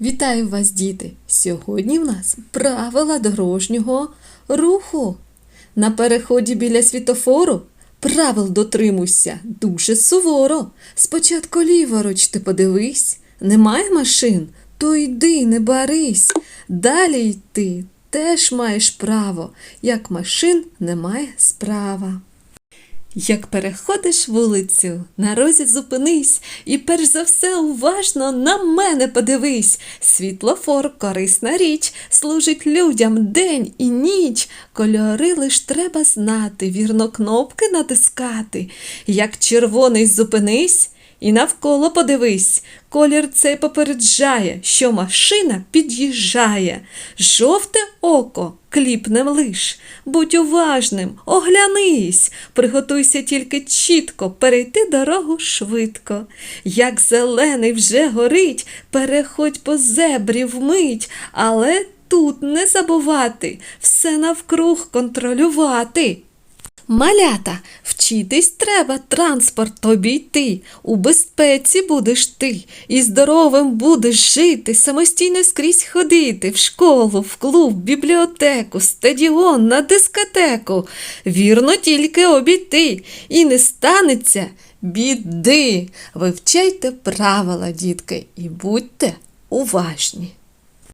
Вітаю вас, діти! Сьогодні в нас правила дорожнього руху. На переході біля світофору правил дотримуйся дуже суворо. Спочатку ліворуч ти подивись, немає машин, то йди, не барись. Далі йти теж маєш право, як машин немає справа. Як переходиш вулицю, на розі зупинись і перш за все уважно на мене подивись. Світлофор корисна річ, служить людям день і ніч. Кольори лиш треба знати, вірно кнопки натискати. Як червоний зупинись. І навколо подивись, колір цей попереджає, що машина під'їжджає. Жовте око кліпнем лиш. Будь уважним, оглянись, приготуйся тільки чітко перейти дорогу швидко. Як зелений вже горить, переходь по зебрі вмить, але тут не забувати все навкруг контролювати. Малята, вчитись треба транспорт обійти. У безпеці будеш ти, і здоровим будеш жити, самостійно скрізь ходити в школу, в клуб, бібліотеку, стадіон, на дискотеку. Вірно тільки обійти, і не станеться біди. Вивчайте правила, дітки, і будьте уважні.